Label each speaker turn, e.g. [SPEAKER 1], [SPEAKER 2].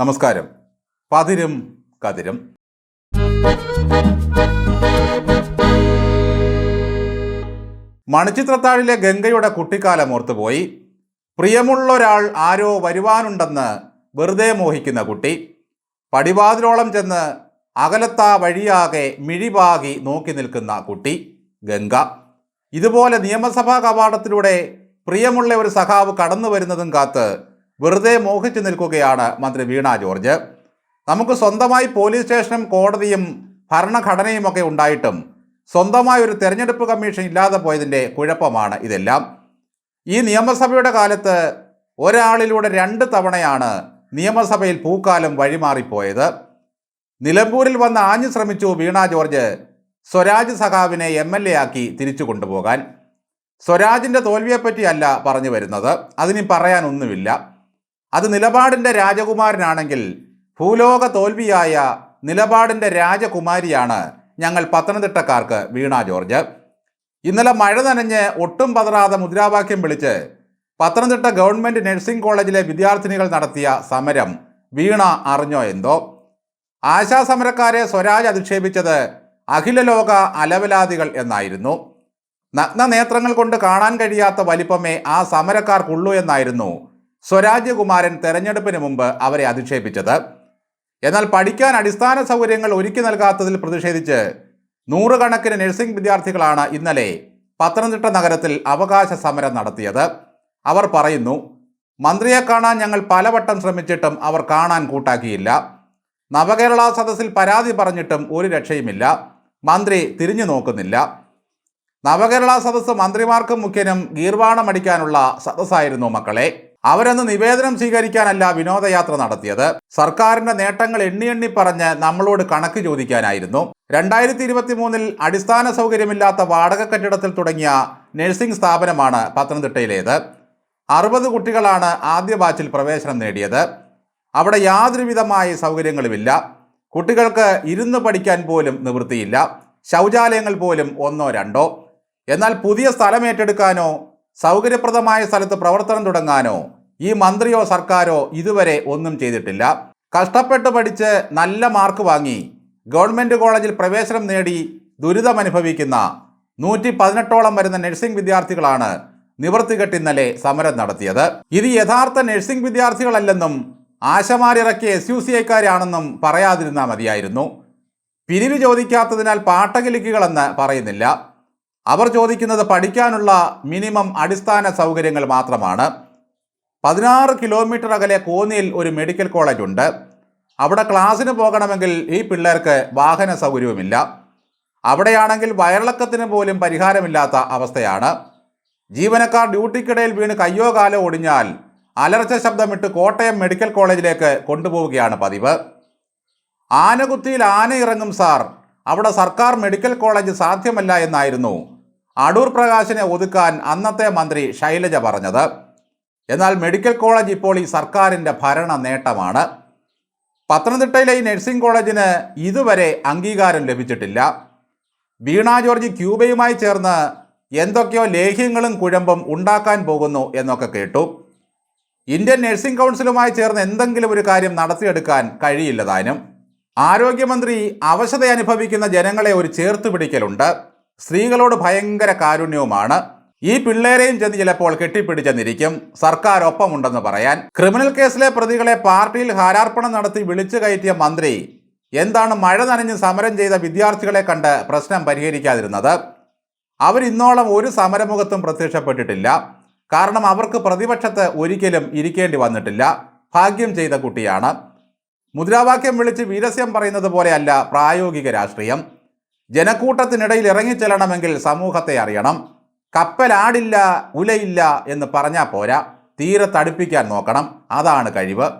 [SPEAKER 1] നമസ്കാരം. പതിരും കതിരും. മണിച്ചിത്രത്താഴിലെ ഗംഗയുടെ കുട്ടിക്കാലം ഓർത്തുപോയി. പ്രിയമുള്ളൊരാൾ ആരോ വരുവാനുണ്ടെന്ന് വെറുതെ മോഹിക്കുന്ന കുട്ടി. പടിവാതിലോളം ചെന്ന് അകലത്താ വഴിയാകെ മിഴിവാകി നോക്കി നിൽക്കുന്ന കുട്ടി ഗംഗ. ഇതുപോലെ നിയമസഭാ കവാടത്തിലൂടെ പ്രിയമുള്ള ഒരു സഖാവ് കടന്നു വരുന്നതും കാത്ത് വെറുതെ മോഹിച്ചു നിൽക്കുകയാണ് മന്ത്രി വീണ ജോർജ്. നമുക്ക് സ്വന്തമായി പോലീസ് സ്റ്റേഷനും കോടതിയും ഭരണഘടനയുമൊക്കെ ഉണ്ടായിട്ടും സ്വന്തമായ ഒരു തെരഞ്ഞെടുപ്പ് കമ്മീഷൻ ഇല്ലാതെ പോയതിന്റെ കുഴപ്പമാണ് ഇതെല്ലാം. ഈ നിയമസഭയുടെ കാലത്ത് ഒരാളിലൂടെ രണ്ട് തവണയാണ് നിയമസഭയിൽ പൂക്കാലം വഴിമാറിപ്പോയത്. നിലമ്പൂരിൽ വന്ന് ആഞ്ഞു ശ്രമിച്ചു വീണ ജോർജ് സ്വരാജ് സഖാവിനെ എം എൽ എ ആക്കി തിരിച്ചു കൊണ്ടുപോകാൻ. സ്വരാജിന്റെ തോൽവിയെപ്പറ്റിയല്ല പറഞ്ഞു വരുന്നത്. അതിനി പറയാനൊന്നുമില്ല. അത് നിലപാടിന്റെ രാജകുമാരനാണെങ്കിൽ ഭൂലോക തോൽവിയായ നിലപാടിന്റെ രാജകുമാരിയാണ് ഞങ്ങൾ പത്തനംതിട്ടക്കാർക്ക് വീണ ജോർജ്. ഇന്നലെ മഴ നനഞ്ഞ് ഒട്ടും പതറാതെ മുദ്രാവാക്യം വിളിച്ച് പത്തനംതിട്ട ഗവൺമെന്റ് നഴ്സിംഗ് കോളേജിലെ വിദ്യാർത്ഥിനികൾ നടത്തിയ സമരം വീണ അറിഞ്ഞോ എന്തോ? ആശാസമരക്കാരെ സ്വരാജ് അധിക്ഷേപിച്ചത് അഖില ലോക അലവലാദികൾ എന്നായിരുന്നു. നഗ്ന നേത്രങ്ങൾ കൊണ്ട് കാണാൻ കഴിയാത്ത വലിപ്പമേ ആ സമരക്കാർക്കുള്ളൂ എന്നായിരുന്നു സ്വരാജ്യകുമാരൻ തെരഞ്ഞെടുപ്പിന് മുമ്പ് അവരെ അധിക്ഷേപിച്ചത്. എന്നാൽ പഠിക്കാൻ അടിസ്ഥാന സൗകര്യങ്ങൾ ഒരുക്കി നൽകാത്തതിൽ പ്രതിഷേധിച്ച് നൂറുകണക്കിന് നഴ്സിംഗ് വിദ്യാർത്ഥികളാണ് ഇന്നലെ പത്തനംതിട്ട നഗരത്തിൽ അവകാശ സമരം നടത്തിയത്. അവർ പറയുന്നു മന്ത്രിയെ കാണാൻ ഞങ്ങൾ പലവട്ടം ശ്രമിച്ചിട്ടും അവർ കാണാൻ കൂട്ടാക്കിയില്ല. നവകേരള സദസ്സിൽ പരാതി പറഞ്ഞിട്ടും ഒരു രക്ഷയുമില്ല. മന്ത്രി തിരിഞ്ഞു നോക്കുന്നില്ല. നവകേരള സദസ്സ് മന്ത്രിമാർക്കും മുഖ്യനും ഗീർവാണമടിക്കാനുള്ള സദസ്സായിരുന്നു മക്കളെ. അവരന്ന് നിവേദനം സ്വീകരിക്കാനല്ല വിനോദയാത്ര നടത്തിയത്. സർക്കാരിന്റെ നേട്ടങ്ങൾ എണ്ണി എണ്ണി പറഞ്ഞ് നമ്മളോട് കണക്ക് ചോദിക്കാനായിരുന്നു. രണ്ടായിരത്തി ഇരുപത്തി മൂന്നിൽ അടിസ്ഥാന സൗകര്യമില്ലാത്ത വാടക കെട്ടിടത്തിൽ തുടങ്ങിയ നഴ്സിംഗ് സ്ഥാപനമാണ് പത്തനംതിട്ടയിലേത്. അറുപത് കുട്ടികളാണ് ആദ്യ ബാച്ചിൽ പ്രവേശനം നേടിയത്. അവിടെ യാതൊരുവിധമായ സൗകര്യങ്ങളുമില്ല. കുട്ടികൾക്ക് ഇരുന്ന് പഠിക്കാൻ പോലും നിവൃത്തിയില്ല. ശൗചാലയങ്ങൾ പോലും ഒന്നോ രണ്ടോ. എന്നാൽ പുതിയ സ്ഥലം ഏറ്റെടുക്കാനോ സൗകര്യപ്രദമായ സ്ഥലത്ത് പ്രവർത്തനം തുടങ്ങാനോ ഈ മന്ത്രിയോ സർക്കാരോ ഇതുവരെ ഒന്നും ചെയ്തിട്ടില്ല. കഷ്ടപ്പെട്ട് പഠിച്ച് നല്ല മാർക്ക് വാങ്ങി ഗവൺമെന്റ് കോളേജിൽ പ്രവേശനം നേടി ദുരിതമനുഭവിക്കുന്ന നൂറ്റി പതിനെട്ടോളം വരുന്ന നഴ്സിംഗ് വിദ്യാർത്ഥികളാണ് നിവർത്തികെട്ട് ഇന്നലെ സമരം നടത്തിയത്. ഇത് യഥാർത്ഥ നഴ്സിംഗ് വിദ്യാർത്ഥികളല്ലെന്നും ആശമാരിറക്കിയ എസ് യു സി ഐക്കാരാണെന്നും പറയാതിരുന്നാൽ മതിയായിരുന്നു. പിരിവ് ചോദിക്കാത്തതിനാൽ പാട്ടകിലിക്കുകളെന്ന് പറയുന്നില്ല. അവർ ചോദിക്കുന്നത് പഠിക്കാനുള്ള മിനിമം അടിസ്ഥാന സൗകര്യങ്ങൾ മാത്രമാണ്. പതിനാറ് കിലോമീറ്റർ അകലെ കോന്നിയിൽ ഒരു മെഡിക്കൽ കോളേജ് ഉണ്ട്. അവിടെ ക്ലാസ്സിന് പോകണമെങ്കിൽ ഈ പിള്ളേർക്ക് വാഹന സൗകര്യവുമില്ല. അവിടെയാണെങ്കിൽ വയറിളക്കത്തിന് പോലും പരിഹാരമില്ലാത്ത അവസ്ഥയാണ്. ജീവനക്കാർ ഡ്യൂട്ടിക്കിടയിൽ വീണ് കയ്യോ കാലോ ഒടിഞ്ഞാൽ അലർച്ച ശബ്ദമിട്ട് കോട്ടയം മെഡിക്കൽ കോളേജിലേക്ക് കൊണ്ടുപോവുകയാണ് പതിവ്. ആനകുത്തിയിൽ ആന ഇറങ്ങും സാർ. അവിടെ സർക്കാർ മെഡിക്കൽ കോളേജ് സാധ്യമല്ല എന്നായിരുന്നു അടൂർ പ്രകാശിനെ ഒതുക്കാൻ അന്നത്തെ മന്ത്രി ശൈലജ പറഞ്ഞത്. എന്നാൽ മെഡിക്കൽ കോളേജ് ഇപ്പോൾ ഈ സർക്കാരിന്റെ ഭരണ നേട്ടമാണ്. പത്തനംതിട്ടയിലെ ഈ നഴ്സിംഗ് കോളേജിന് ഇതുവരെ അംഗീകാരം ലഭിച്ചിട്ടില്ല. വീണ ജോർജ് ക്യൂബയുമായി ചേർന്ന് എന്തൊക്കെയോ ലേഹ്യങ്ങളും കുഴമ്പും ഉണ്ടാക്കാൻ പോകുന്നു എന്നൊക്കെ കേട്ടു. ഇന്ത്യൻ നഴ്സിംഗ് കൗൺസിലുമായി ചേർന്ന് എന്തെങ്കിലും ഒരു കാര്യം നടത്തിയെടുക്കാൻ കഴിയില്ല താനും. ആരോഗ്യമന്ത്രി അവശത അനുഭവിക്കുന്ന ജനങ്ങളെ ഒരു ചേർത്ത് പിടിക്കലുണ്ട്. സ്ത്രീകളോട് ഭയങ്കര കാരുണ്യവുമാണ്. ഈ പിള്ളേരെയും ചെന്ന് ചിലപ്പോൾ കെട്ടിപ്പിടിച്ചെന്നിരിക്കും. സർക്കാർ ഒപ്പമുണ്ടെന്ന് പറയാൻ. ക്രിമിനൽ കേസിലെ പ്രതികളെ പാർട്ടിയിൽ ഹാരാർപ്പണം നടത്തി വിളിച്ചു കയറ്റിയ മന്ത്രി എന്താണ് മഴ നനഞ്ഞ് സമരം ചെയ്ത വിദ്യാർത്ഥികളെ കണ്ട് പ്രശ്നം പരിഹരിക്കാതിരുന്നത്? അവരിന്നോളം ഒരു സമരമുഖത്തും പ്രത്യക്ഷപ്പെട്ടിട്ടില്ല. കാരണം അവർക്ക് പ്രതിപക്ഷത്ത് ഒരിക്കലും ഇരിക്കേണ്ടി വന്നിട്ടില്ല. ഭാഗ്യം ചെയ്ത കുട്ടിയാണ്. മുദ്രാവാക്യം വിളിച്ച് വീരസ്യം പറയുന്നത് പോലെയല്ല പ്രായോഗിക രാഷ്ട്രീയം. ജനക്കൂട്ടത്തിനിടയിൽ ഇറങ്ങിച്ചെല്ലണമെങ്കിൽ സമൂഹത്തെ അറിയണം. കപ്പലാടില്ല ഉലയില്ല എന്ന് പറഞ്ഞാൽ പോരാ. തീരെ തടുപ്പിക്കാൻ നോക്കണം. അതാണ് കഴിവ്.